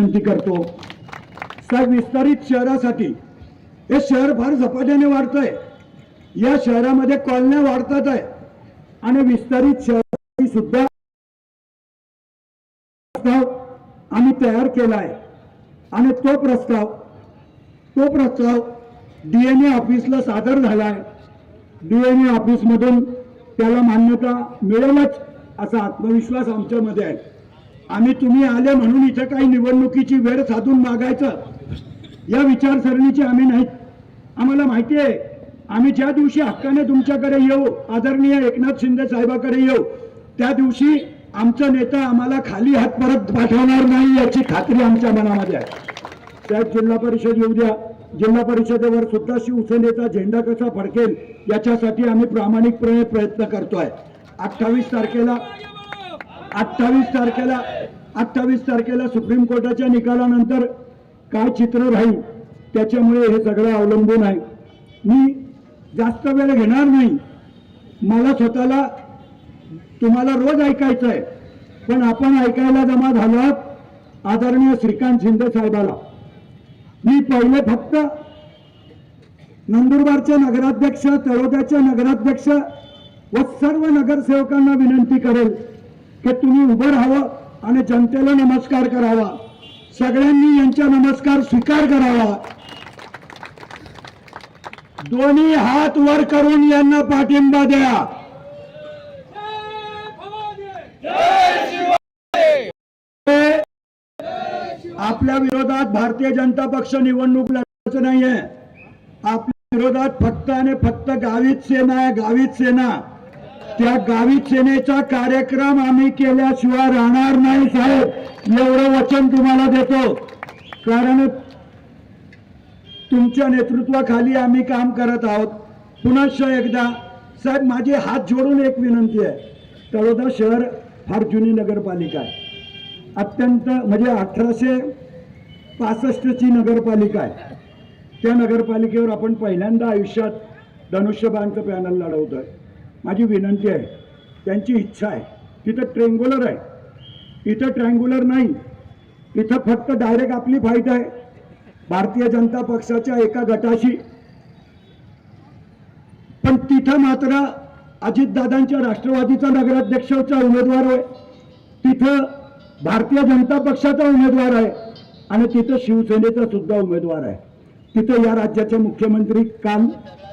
विनंती करतो. साहेब विस्तारित शहरासाठी. हे शहर फार झपाट्याने वाढतंय. या शहरामध्ये कॉलन्या वाढतात आहे. आणि विस्तारित शहरासाठी सुद्धा प्रस्ताव आम्ही तयार केला आहे. आणि तो प्रस्ताव तो प्रस्ताव डीएनए ऑफिसला सादर झाला आहे. डीएनए ऑफिसमधून त्याला मान्यता मिळेलच असा आत्मविश्वास आमच्यामध्ये आहे. आम्ही तुम्ही आले म्हणून इथं काही निवडणुकीची वेळ साधून मागायचं. या विचारसरणीची आम्ही नाही. आम्हाला माहिती आहे आम्ही ज्या दिवशी हक्काने तुमच्याकडे येऊ आदरणीय एकनाथ शिंदे साहेबाकडे येऊ त्या दिवशी आमचा नेता आम्हाला खाली हात परत पाठवणार नाही याची खात्री आमच्या मनामध्ये आहे. त्यात जिल्हा परिषद येऊ द्या. जिल्हा परिषदेवर सुद्धा शिवसेनेचा झेंडा कसा फडकेल याच्यासाठी आम्ही प्रामाणिकपणे प्रयत्न करतोय. अठ्ठावीस तारखेला अठ्ठावीस तारखेला अठ्ठावीस तारखेला सुप्रीम कोर्टाच्या निकालानंतर काय चित्र राहील त्याच्यामुळे हे सगळं अवलंबून आहे. मी जास्त वेळ घेणार नाही. मला स्वतःला तुम्हाला रोज ऐकायचं आहे पण आपण ऐकायला जमा झालात आदरणीय श्रीकांत शिंदे साहेबाला. मी पहिले फक्त नंदुरबारचे नगराध्यक्ष तळोद्याचे नगराध्यक्ष व सर्व नगरसेवकांना विनंती करेल की तुम्ही उभं राहावं आणि जनतेला नमस्कार करावा. सगळ्यांनी यांचा नमस्कार स्वीकार करावा. दोन्ही हात वर करून यांना पाठिंबा द्या. आपल्या विरोधात भारतीय जनता पक्ष निवडणूक लढवायचं नाहीये. आपल्या विरोधात फक्त आणि फक्त गावीत सेना आहे गावीत सेना. त्या गावी सेनेचा कार्यक्रम आम्ही केल्याशिवाय राहणार नाही साहेब. एवढं वचन तुम्हाला देतो. कारण तुमच्या नेतृत्वाखाली आम्ही काम करत आहोत. पुनश्च एकदा साहेब माझी हात जोडून एक विनंती आहे. तळोदा शहर फार जुनी नगरपालिका आहे. अत्यंत म्हणजे अठराशे पासष्टची नगरपालिका आहे. त्या नगरपालिकेवर आपण पहिल्यांदा आयुष्यात धनुष्यबाणचं पॅनल लढवतोय. माझी विनंती आहे त्यांची इच्छा आहे. तिथं ट्रेंग्युलर आहे. इथं ट्रँग्युलर नाही. इथं फक्त डायरेक्ट आपली फाईट आहे. भारतीय जनता पक्षाच्या एका गटाशी. पण तिथं मात्र अजितदादांच्या राष्ट्रवादीचा नगराध्यक्षाचा उमेदवार आहे तिथं भारतीय जनता पक्षाचा उमेदवार आहे आणि तिथं शिवसेनेचा सुद्धा उमेदवार आहे. तिथं या राज्याचे मुख्यमंत्री काल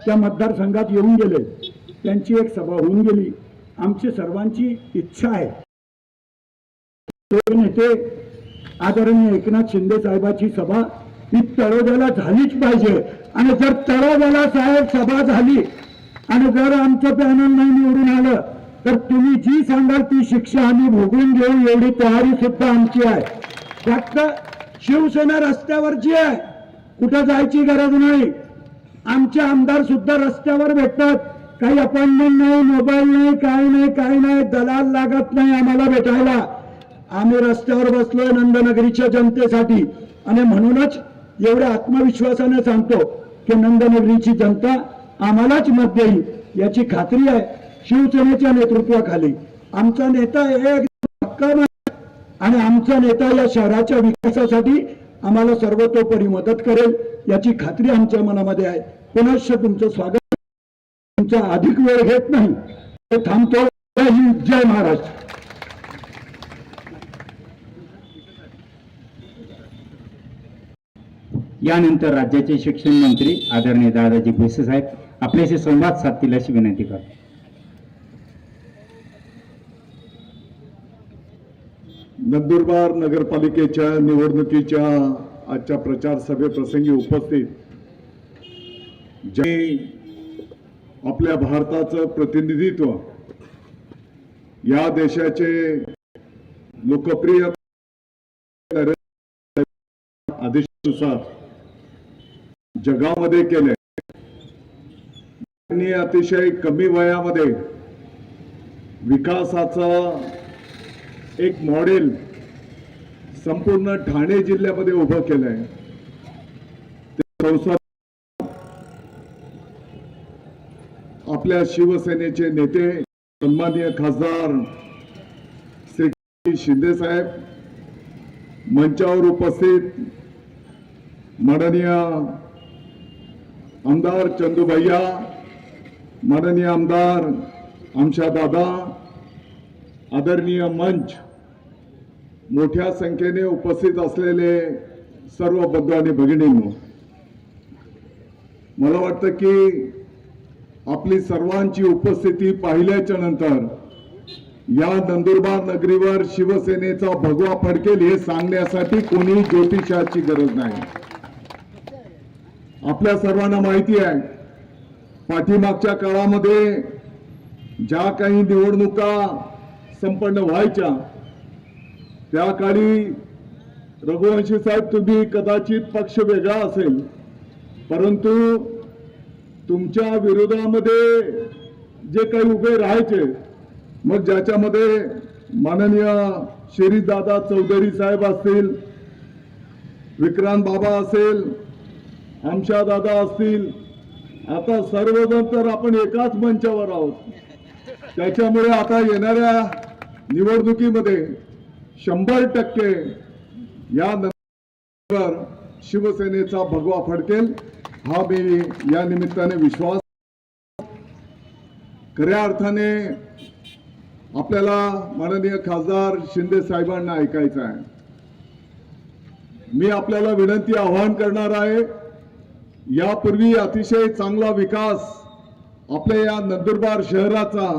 त्या मतदारसंघात येऊन गेले. त्यांची एक सभा होऊन गेली. आमची सर्वांची इच्छा आहे. नेते आदरणीय एकनाथ शिंदे साहेबाची सभा ही तळोद्याला झालीच पाहिजे. आणि जर तळोद्याला साहेब सभा झाली आणि जर आमचं पॅनल नाही निवडून आलं तर तुम्ही जी सांगाल ती शिक्षा आम्ही भोगून घेऊ एवढी तयारी सुद्धा आमची आहे. फक्त शिवसेना रस्त्यावरची आहे कुठं जायची गरज नाही. आमचे आमदार सुद्धा रस्त्यावर भेटतात. काही अपॉइंटमेंट नाही मोबाईल नाही काही नाही काय नाही दलाल लागत नाही आम्हाला भेटायला. आम्ही रस्त्यावर बसलोय नंदनगरीच्या जनतेसाठी. आणि म्हणूनच एवढ्या आत्मविश्वासाने सांगतो की नंदनगरीची जनता आम्हालाच मत देईल याची खात्री आहे शिवसेनेच्या नेतृत्वाखाली. आमचा नेता एक आणि आमचा नेता या शहराच्या विकासासाठी आम्हाला सर्वतोपरी मदत करेल याची खात्री आमच्या मनामध्ये आहे. पुनश्च तुमचं स्वागत. तुमचा अधिक वेळ घेत नाही. ते थांबतो. जय हिंद महाराष्ट्र. यानंतर राज्याचे शिक्षण मंत्री आदरणीय दादाजी भुसे साहेब आपल्याशी संवाद साधतील अशी विनंती करतो. नंदुरबार नगरपालिकेच्या निवडणुकीच्या आजच्या प्रचार सभेप्रसंगी उपस्थित जे आपल्या भारताचं प्रतिनिधित्व या देशाचे लोकप्रिय आदेशानुसार जगामध्ये केले त्यांनी अतिशय कमी वयामध्ये विकासाचा एक मॉडेल संपूर्ण ठाणे जिल्ह्यामध्ये उभं केलं आहे ते संसार आपल्या शिवसेनेचे नेते सन्माननीय खासदार श्री शिंदे साहेब मंचावर उपस्थित माननीय आमदार चंदूभैया माननीय आमदार आमच्या दादा आदरणीय मंच मोठ्या संख्येने उपस्थित असलेले सर्व बंधू आणि भगिनींनो मला वाटतं की आपली सर्वांची उपस्थिती पाहिल्याच्या नंतर या नंदुरबार नगरीवर शिवसेनेचा भगवा फडकेल हे सांगण्यासाठी कोणी ज्योतिषाची गरज नाही. आपल्या सर्वांना माहिती आहे पाठीमागच्या काळामध्ये ज्या काही निवडणुका संपन्न व्हायच्या त्या काळी रघुवंशी साहेब तुम्ही कदाचित पक्ष वेगळा असेल परंतु तुमच्या विरोधामध्ये जे काही उभे राहायचे मग ज्याच्यामध्ये माननीय दादा चौधरी साहेब असतील विक्रांत बाबा असेल आमच्या दादा असतील आता सर्वजण तर आपण एकाच मंचावर आहोत. त्याच्यामुळे आता येणाऱ्या निवडणुकीमध्ये शंभर टक्के या नंतर शिवसेनेचा भगवा फडकेल. हा मी या निमित्ताने विश्वास खऱ्या अर्थाने आपल्याला माननीय खासदार शिंदे साहेबांना ऐकायचं आहे. मी आपल्याला विनंती आवाहन करणार आहे यापूर्वी अतिशय चांगला विकास आपल्या या नंदुरबार शहराचा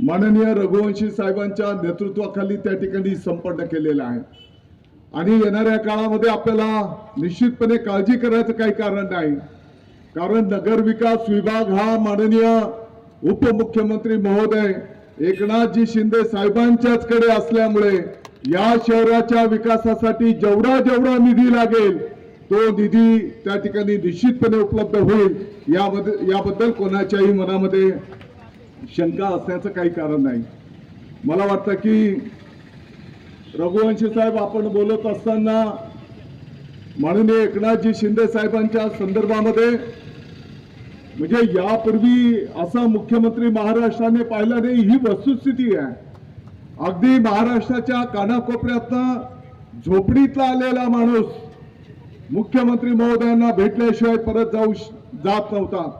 माननीय रघुवंशी साहेबांच्या नेतृत्वाखाली त्या ठिकाणी संपन्न केलेला आहे. आणि येणाऱ्या काळामध्ये आपल्याला निश्चितपणे काळजी करायचं काही कारण नाही. कारण नगर विकास विभाग हा माननीय उपमुख्यमंत्री महोदय एकनाथजी शिंदे साहेबांच्याच कडे असल्यामुळे या शहराच्या विकासासाठी जेवढा जेवढा निधी लागेल तो निधी त्या ठिकाणी निश्चितपणे उपलब्ध होईल. यामध्ये याबद्दल कोणाच्याही मनामध्ये शंका असण्याचं काही कारण नाही. मला वाटतं की रघुवंशी साहेब आपण बोलत असताना माननीय एकनाथजी शिंदे साहेबांच्या संदर्भामध्ये म्हणजे यापूर्वी असा मुख्यमंत्री महाराष्ट्राने पाहिला नाही ही वस्तुस्थिती आहे. अगदी महाराष्ट्राच्या कानाकोपऱ्यातनं झोपडीतला आलेला माणूस मुख्यमंत्री महोदयांना भेटल्याशिवाय परत जाऊ जात नव्हता.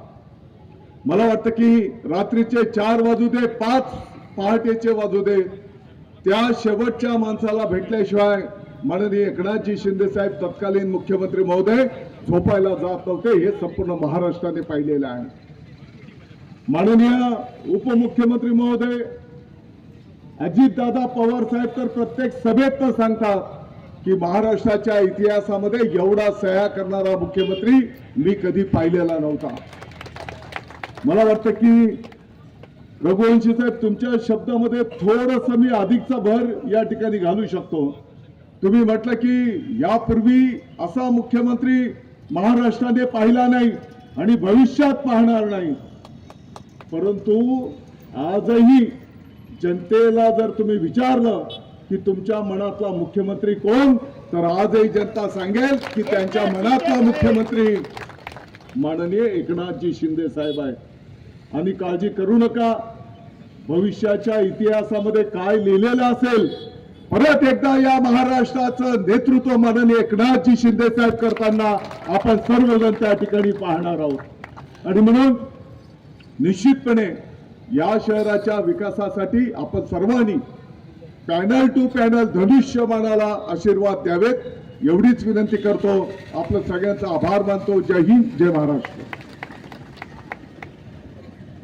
मला वाटतं की रात्रीचे चार वाजू दे पाच पहाटेचे वाजू दे त्या शेवटच्या माणसाला भेटल्याशिवाय माननीय एकनाथजी शिंदे साहेब तत्कालीन मुख्यमंत्री महोदय झोपायला जात नव्हते हे संपूर्ण महाराष्ट्राने पाहिलेलं आहे. माननीय उपमुख्यमंत्री महोदय अजितदादा पवार साहेब तर प्रत्येक सभेत तर सांगतात की महाराष्ट्राच्या इतिहासामध्ये एवढा सह्या करणारा मुख्यमंत्री मी कधी पाहिलेला नव्हता. मला वाटतं की रघुवंशी साहेब तुमच्या शब्दामध्ये थोडस मी अधिकचा भर या ठिकाणी घालू शकतो. तुम्ही म्हटलं की यापूर्वी असा मुख्यमंत्री महाराष्ट्राने पाहिला नाही आणि भविष्यात पाहणार नाही. परंतु आजही जनतेला जर तुम्ही विचारलं की तुमच्या मनातला मुख्यमंत्री कोण तर आजही जनता सांगेल की त्यांच्या मनातला मुख्यमंत्री माननीय एकनाथजी शिंदे साहेब आहे आणि काळजी करू नका. भविष्याच्या इतिहासामध्ये काय लिहिलेलं असेल परत एकदा या महाराष्ट्राचं नेतृत्व माननीय एकनाथजी शिंदे साहेब करताना आपण सर्वजण त्या ठिकाणी पाहणार आहोत. आणि म्हणून निश्चितपणे या शहराच्या विकासासाठी आपण सर्वांनी पॅनल टू पॅनल धनुष्यमानाला आशीर्वाद द्यावेत. एवढीच विनंती करतो. आपलं सगळ्यांचा आभार मानतो. जय हिंद जय महाराष्ट्र.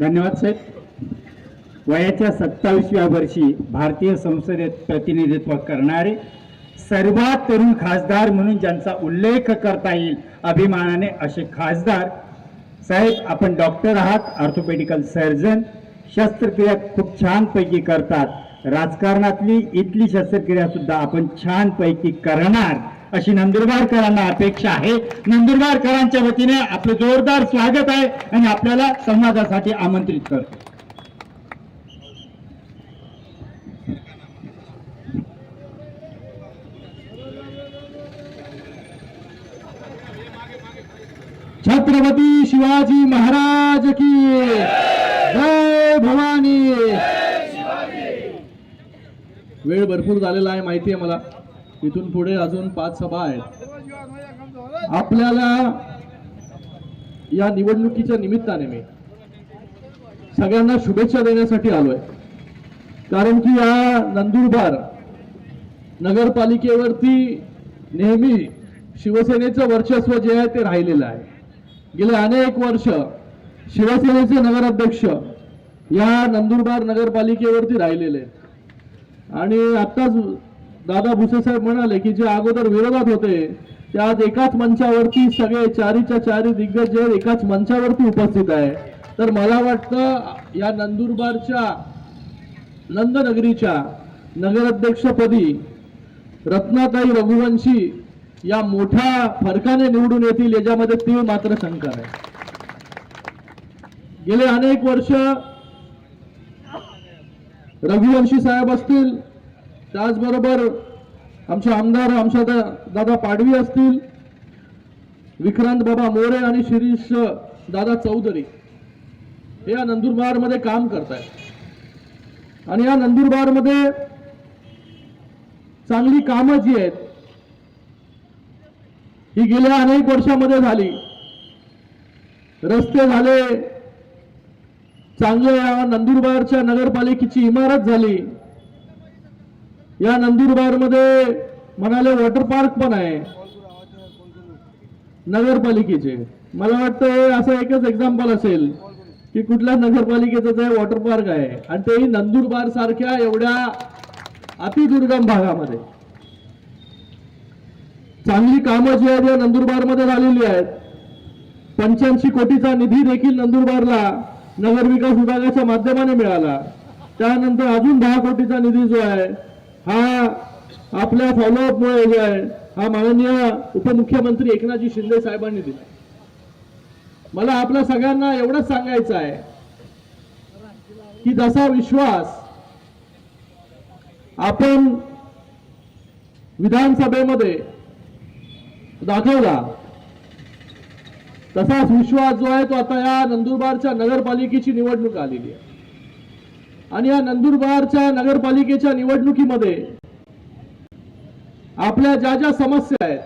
धन्यवाद साहेब. वयाच्या सत्तावीसव्या वर्षी भारतीय संसदेत प्रतिनिधित्व करणारे सर्वात तरुण खासदार म्हणून ज्यांचा उल्लेख करता येईल अभिमानाने असे खासदार साहेब आपण डॉक्टर आहात ऑर्थोपेडिकल सर्जन. शस्त्रक्रिया खूप छानपैकी करतात. राजकारणातली इथली शस्त्रक्रिया सुद्धा आपण छानपैकी करणार. अशी नंदुरबारकरांना अपेक्षा आहे. नंदुरबारकरांच्या वतीने आपलं जोरदार स्वागत आहे आणि आपल्याला संवादासाठी आमंत्रित करतो. छत्रपती शिवाजी महाराज की जय भवानी. वेळ भरपूर झालेला आहे माहिती आहे मला. इथून पुढे अजून पाच सभा आहेत. आपल्याला या निवडणुकीच्या निमित्ताने मी सगळ्यांना शुभेच्छा देण्यासाठी आलोय. कारण की या नंदुरबार नगरपालिकेवरती नेहमी शिवसेनेचं वर्चस्व जे आहे ते राहिलेलं आहे. गेले अनेक वर्ष शिवसेनेचे नगराध्यक्ष या नंदुरबार नगरपालिकेवरती राहिलेले आहेत. आणि आत्ताच दादा भुसे साहेब म्हणाले की जे अगोदर विरोधात होते ते आज एकाच मंचावरती सगळे चारीच्या चारी दिग्गज जे एकाच मंचावरती उपस्थित आहे. तर मला वाटतं या नंदुरबारच्या नंदनगरीच्या नगराध्यक्षपदी रत्नाताई रघुवंशी या मोठ्या फरकाने निवडून येतील याच्यामध्ये तीळ मात्र शंका आहे. गेले अनेक वर्ष रघुवंशी साहेब असतील त्याचबरोबर आमचे आमदार आमच्या दा- दादा पाडवी असतील विक्रांत बाबा मोरे आणि शिरीष दादा चौधरी हे या नंदुरबारमध्ये काम करत आहेत आणि या नंदुरबारमध्ये चांगली कामं जी आहेत ही गेल्या अनेक वर्षामध्ये झाली. रस्ते झाले चांगल्या नंदुरबारच्या नगरपालिकेची इमारत झाली. या नंदुरबारमध्ये म्हणाले वॉटर पार्क पण आहे. नगरपालिकेचे. मला वाटतं हे असं एकच एक्झाम्पल असेल की कुठल्या नगरपालिकेचं ते वॉटर पार्क आहे. आणि तेही नंदुरबार सारख्या एवढ्या अतिदुर्गम भागामध्ये. चांगली कामं जी आहेत या नंदुरबारमध्ये झालेली आहेत. पंच्याऐंशी कोटीचा निधी देखील नंदुरबारला नगरविकास विभागाच्या माध्यमाने मिळाला. त्यानंतर अजून दहा कोटीचा निधी जो आहे हा आपल्या फॉलोअपमुळे जो आहे. हा माननीय उपमुख्यमंत्री एकनाथजी शिंदे साहेबांनी दिला. मला आपल्या सगळ्यांना एवढंच सांगायचं आहे की जसा विश्वास आपण विधानसभेमध्ये दाखवला तसाच विश्वास जो आहे तो आता या नंदुरबारच्या नगरपालिकेची निवडणूक आलेली आहे. आणि या नंदुरबारच्या नगरपालिकेच्या निवडणुकीमध्ये आपल्या ज्या ज्या समस्या आहेत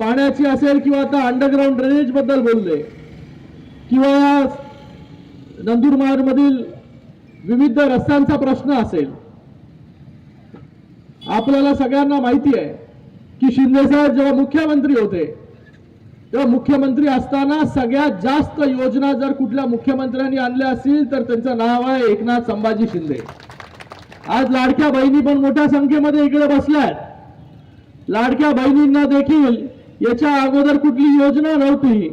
पाण्याची असेल किंवा आता अंडरग्राऊंड ड्रेनेजबद्दल बोलले किंवा नंदुरबार मधील विविध रस्त्यांचा प्रश्न असेल आपल्याला सगळ्यांना माहिती आहे की शिंदेसाहेब जेव्हा मुख्यमंत्री होते तेव्हा मुख्यमंत्री असताना सगळ्यात जास्त योजना जर कुठल्या मुख्यमंत्र्यांनी आणल्या असतील तर त्यांचं नाव आहे एकनाथ संभाजी शिंदे. आज लाडक्या बहिणी पण मोठ्या संख्येमध्ये इकडे बसल्या लाडक्या बहिणींना देखील याच्या अगोदर कुठली योजना नव्हती.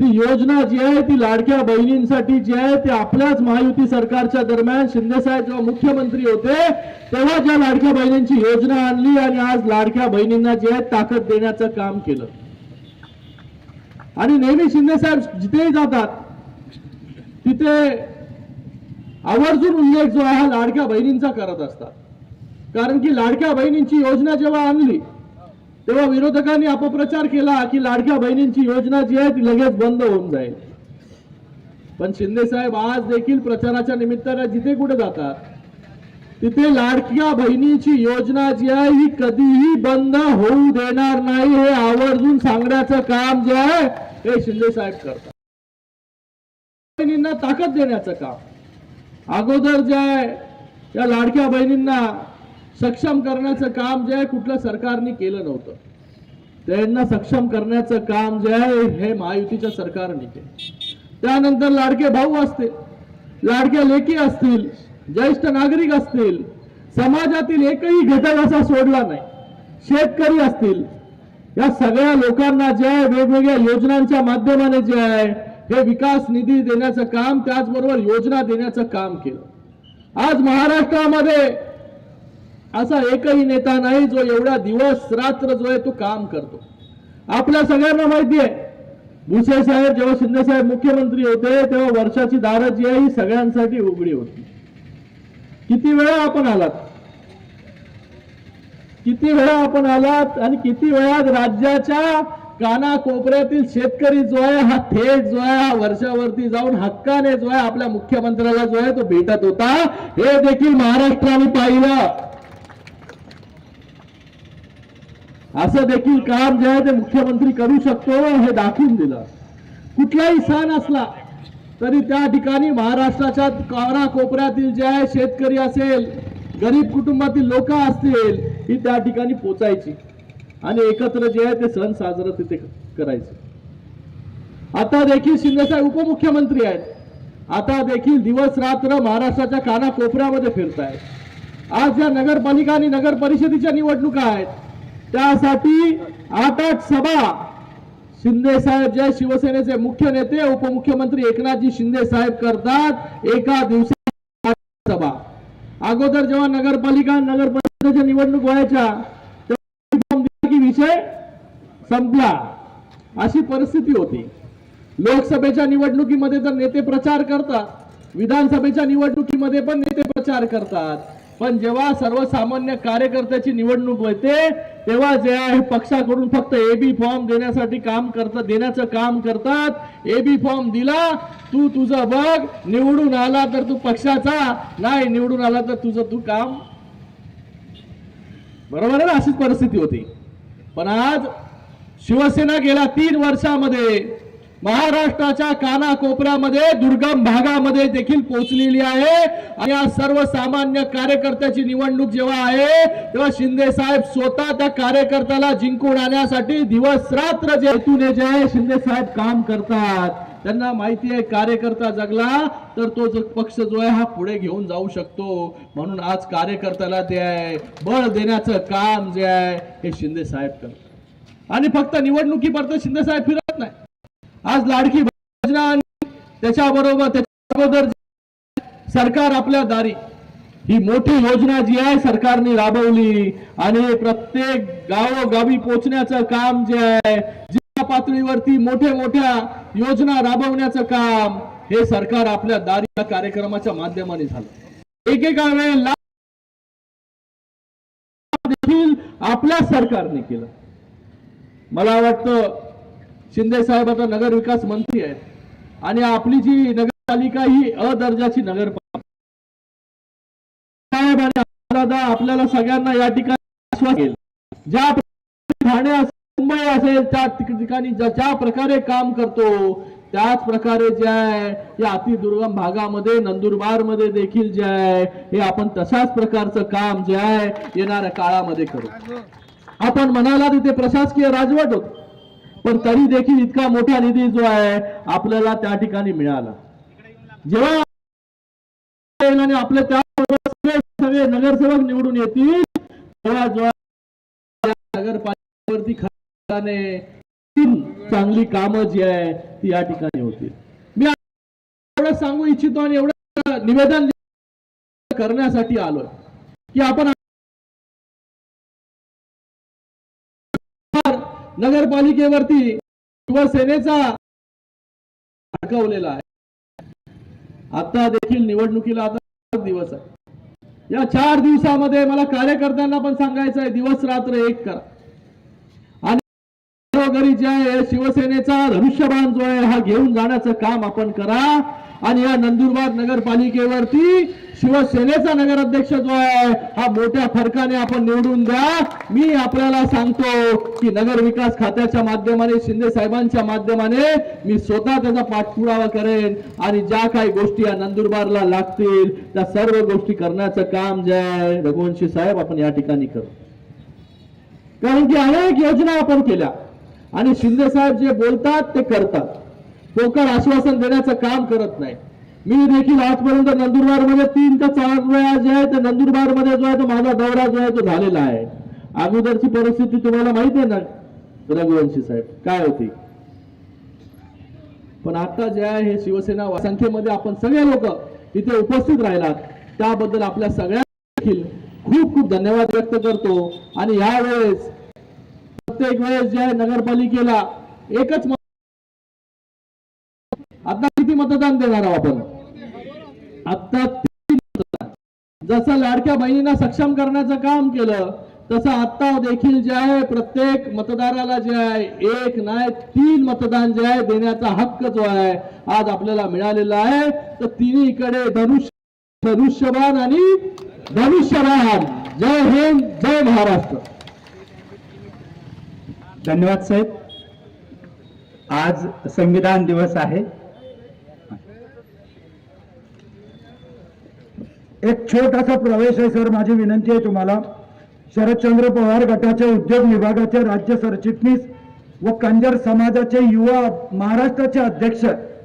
ती योजना जी आहे ती लाडक्या बहिणींसाठी जी आहे ती आपल्याच महायुती सरकारच्या दरम्यान शिंदेसाहेब जेव्हा मुख्यमंत्री होते तेव्हा ज्या लाडक्या बहिणींची योजना आणली आणि आज लाडक्या बहिणींना जे आहे ताकद देण्याचं काम केलं. आणि नेहमी शिंदेसाहेब जिथेही जातात तिथे आवर्जून उल्लेख जो आहे हा लाडक्या बहिणींचा करत असतात. कारण की लाडक्या बहिणींची योजना जेव्हा आणली तेव्हा विरोधकांनी अपप्रचार केला की लाडक्या बहिणींची योजना जी आहे ती लगेच बंद होऊन जाईल. पण शिंदे साहेब आज देखील प्रचाराच्या निमित्ताने जिथे कुठे जातात तिथे लाडक्या बहिणीची योजना जी आहे ही कधीही बंद होऊ देणार नाही हे आवर्जून सांगण्याचं काम जे आहे हे शिंदे साहेब करतात. बहिणींना ताकद देण्याचं काम. अगोदर जे आहे या लाडक्या बहिणींना सक्षम करण्याचं काम जे आहे कुठल्या सरकारने केलं नव्हतं. त्यांना सक्षम करण्याचं काम जे आहे हे महायुतीच्या सरकारने केलं. त्यानंतर लाडके भाऊ असतील लाडक्या लेकी असतील ज्येष्ठ नागरिक असतील समाजातील एकही घटक असा सोडला नाही. शेतकरी असतील या सगळ्या लोकांना जे आहे वेगवेगळ्या योजनांच्या माध्यमाने जे आहे हे विकास निधी देण्याचं काम त्याचबरोबर योजना देण्याचं काम केलं. आज महाराष्ट्रामध्ये असा एकही नेता नाही जो एवढा दिवस रात्र जो आहे तो काम करतो. आपल्या सगळ्यांना माहिती आहे भुसे साहेब जेव्हा शिंदे साहेब मुख्यमंत्री होते तेव्हा वर्षाची दारं जी आहे ही सगळ्यांसाठी उघडी होती. किती वेळा आपण आलात? किती वेळा आपण आलात आणि किती वेळात राज्याच्या कानाकोपऱ्यातील शेतकरी जो आहे हा थेट जो आहे हा वर्षावरती जाऊन हक्काने जो आहे आपल्या मुख्यमंत्र्याला जो आहे तो भेटत होता. हे देखील महाराष्ट्राने पाहिलं. असं देखील काम जे आहे ते मुख्यमंत्री करू शकतो हे दाखवून दिलं. कुठलाही सण असला तरी त्या ठिकाणी महाराष्ट्राच्या कानाकोपऱ्यातील जे आहे शेतकरी असेल गरीब कुटुंबातील लोक असतील ही त्या ठिकाणी पोचायची. आणि एकत्र जे आहे ते सण साजरा तिथे करायचे. आता देखील शिंदेसाहेब उपमुख्यमंत्री आहेत. आता देखील दिवस रात्र महाराष्ट्राच्या कानाकोपऱ्यामध्ये फिरत आहेत आज ज्या नगरपालिका आणि नगर परिषदेच्या निवडणुका आहेत त्यासाठी आठ आठ सभा शिंदेसाहेब जे शिवसेनेचे मुख्य नेते उपमुख्यमंत्री एकनाथजी शिंदे साहेब करतात. एका दिवसात सभा. अगोदर जेव्हा नगरपालिका नगर निवडणूक व्हायच्या की विषय संपला. अशी परिस्थिती होती. लोकसभेच्या निवडणुकीमध्ये तर नेते प्रचार करतात विधानसभेच्या निवडणुकीमध्ये पण नेते प्रचार करतात. पण जेव्हा सर्वसामान्य कार्यकर्त्याची निवडणूक होते तेव्हा जे आहे पक्षाकडून फक्त एबी फॉर्म देण्यासाठी काम करतात देण्याचं काम करतात. एबी फॉर्म दिला तू तुझं बघ निवडून आला तर तू पक्षाचा नाही निवडून आला तर तुझं तू काम बरोबर आहे ना अशीच परिस्थिती होती. पण आज शिवसेना गेल्या तीन वर्षामध्ये महाराष्ट्राच्या कानाकोपऱ्यामध्ये दुर्गम भागामध्ये देखील पोहोचलेली आहे. आणि या सर्वसामान्य कार्यकर्त्याची निवडणूक जेव्हा आहे तेव्हा शिंदे साहेब स्वतः त्या कार्यकर्त्याला जिंकून आणण्यासाठी दिवस रात्र जे हेतूने जे आहे शिंदे साहेब काम करतात त्यांना माहिती आहे कार्यकर्ता जगला तर तो जो पक्ष जो आहे हा पुढे घेऊन जाऊ शकतो. म्हणून आज कार्यकर्त्याला ते आहे बळ देण्याचं काम जे आहे हे शिंदे साहेब करतात. आणि फक्त निवडणुकीपर्यंत शिंदे साहेब फिरत नाही. आज लाडकी योजना आणि त्याच्याबरोबर त्याच्या अगोदर सरकार आपल्या दारी. ही मोठी योजना जी आहे सरकारने राबवली. आणि प्रत्येक गावोगावी पोचण्याचं काम जे आहे पातळीवरती मोठ्या मोठ्या योजना राबवण्याचं काम हे सरकार आपल्या दारी कार्यक्रमाच्या माध्यमाने झालं. एकेका वेळेला देखील आपल्या सरकारने केलं. मला वाटतं शिंदे साहेब आता नगर विकास मंत्री आहेत आणि आपली जी नगरपालिका ही अ दर्जाची नगरपालिका. साहेब आणि दादा आपल्याला सगळ्यांना या ठिकाणी ज्या ठाणे असेल मुंबई असेल त्या ठिकाणी ज्या प्रकारे काम करतो त्याच प्रकारे जे आहे या अतिदुर्गम भागामध्ये नंदुरबारमध्ये देखील जे आहे हे आपण तशाच प्रकारचं काम जे आहे येणाऱ्या काळामध्ये करू. आपण म्हणाला तिथे प्रशासकीय राजवट होत. पण तरी देखील इतका मोठा निधी जो आहे आपल्याला त्या ठिकाणी मिळाला. जेव्हा आणि आपले त्या सगळे नगरसेवक निवडून येतील तेव्हा जो नगरपालिकेवरती चांगली कामं जी आहे ती या ठिकाणी होती. मी एवढं सांगू इच्छितो आणि एवढं निवेदन करण्यासाठी आलोय की आपण नगरपालिकेवरती शिवसेनेचा अडकवलेला आहे. आता देखील निवडणुकीला आता दिवस आहे या चार दिवसामध्ये मला कार्यकर्त्यांना पण सांगायचं आहे दिवस रात्र एक करा. घरोघरी जे आहे शिवसेनेचा धनुष्यबाण जो आहे हा घेऊन जाण्याचं काम आपण करा. आणि या नंदुरबार नगरपालिकेवरती शिवसेनेचा नगराध्यक्ष जो आहे हा मोठ्या फरकाने आपण निवडून द्या. मी आपल्याला सांगतो की नगर विकास खात्याच्या माध्यमाने शिंदे साहेबांच्या माध्यमाने मी स्वतः त्याचा पाठपुरावा करेन. आणि ज्या काही गोष्टी या नंदुरबारला लागतील त्या सर्व गोष्टी करण्याचं काम जे आहे रघुवंशी साहेब आपण या ठिकाणी करू. कारण की अनेक योजना आपण केल्या. आणि शिंदे साहेब जे बोलतात ते करतात. पोकळ आश्वासन देण्याचं काम करत नाही. मी देखील आजपर्यंत नंदुरबारमध्ये तीन ते चार वेळा जे आहे ते नंदुरबारमध्ये जो आहे तो माझा दौरा जो आहे तो झालेला आहे. अगोदरची परिस्थिती तुम्हाला माहिती आहे ना रघुवंशी साहेब? काय होती? पण आता जे आहे हे शिवसेना संख्येमध्ये आपण सगळे लोक इथे उपस्थित राहिलात. त्याबद्दल आपल्या सगळ्या देखील खूप खूप धन्यवाद व्यक्त करतो. आणि यावेळेस प्रत्येक वेळेस जे आहे नगरपालिकेला एकच आता किती मतदान देणार आहोत आपण? आता जसं लाडक्या बहिणींना सक्षम करण्याचं काम केलं तसं आता देखील जे आहे प्रत्येक मतदाराला जे आहे एक नाही तीन मतदान जे आहे देण्याचा हक्क जो आहे आज आपल्याला मिळालेला आहे. तर तिन्हीकडे धनुष्य धनुष्यबाण आणि धनुष्यबाण. जय हिंद जय महाराष्ट्र. धन्यवाद साहेब. आज संविधान दिवस आहे. एक छोटासा प्रवेश आहे सर. माझी विनंती आहे तुम्हाला. शरदचंद्र पवार गटाचे उद्योग विभागाचे राज्य सरचिटणीस व कंजर समाजाचे युवा महाराष्ट्राचे अध्यक्ष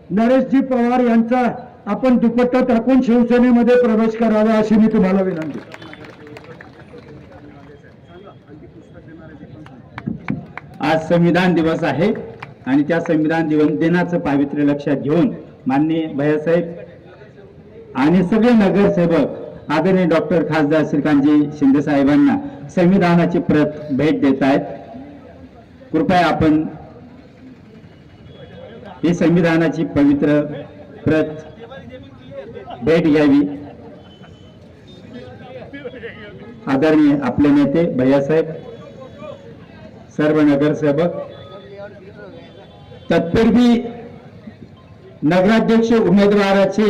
नरेशजी पवार यांचा आपण दुपट्टा टाकून शिवसेनेमध्ये प्रवेश करावा अशी मी तुम्हाला विनंती. आज संविधान दिवस आहे आणि त्या संविधान दिवस दिनाचं पावित्र्य लक्षात घेऊन माननीय भैयासाहेब आणि सगळे नगरसेवक आदरणीय डॉक्टर खासदार श्रीकांतजी शिंदे साहेबांना संविधानाची प्रत भेट देत आहेत. कृपया आपण ही संविधानाची पवित्र प्रत भेट घ्यावी. आदरणीय आपले नेते भैयासाहेब सर्व नगरसेवक तत्पूर्वी नगराध्यक्ष उमेदवाराचे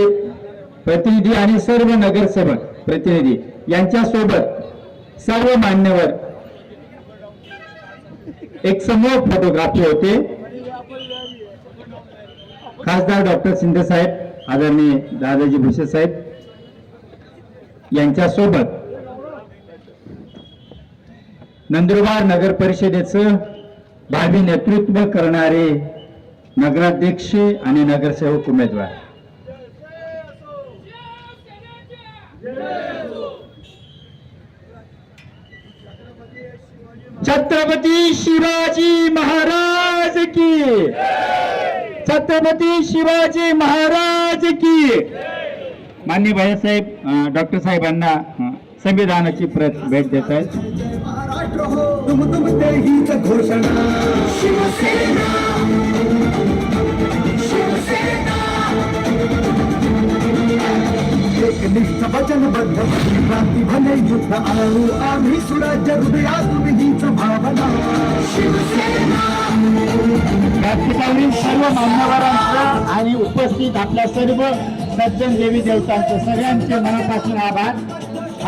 प्रतिनिधी आणि सर्व नगरसेवक प्रतिनिधी यांच्या सोबत सर्व मान्यवर एक समूह फोटोग्राफी होते. खासदार डॉक्टर शिंदे साहेब आदरणीय दादाजी भुसे साहेब यांच्या सोबत नंदुरबार नगर परिषदेचं भावी नेतृत्व करणारे नगराध्यक्ष आणि नगरसेवक उमेदवार. छत्रपती शिवाजी महाराज की. छत्रपती शिवाजी महाराज की. माननीय भाईसाहेब डॉक्टर साहेबांना संविधानाची प्रत भेट देत आहेत. तुम तुम ते हीच घोषणा। शिवसेना शिवसेना। एकनिष्ठ वचनबद्ध क्रांती भले युद्ध आणू आम्ही सुराज्य हृदयात तुम्ही हीच भावना। शिवसेना व्यासपीठावरील सर्व मान्यवरांचं आणि उपस्थित आपल्या सर्व सज्जन देवी देवतांचं सगळ्यांचे मनापासून आभार.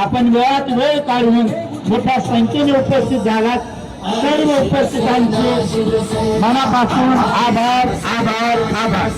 आपण वेळात वेळ काढून मोठ्या संख्येने उपस्थित झालात. सर्व उपस्थितांचे मनापासून आभार आभार आभार.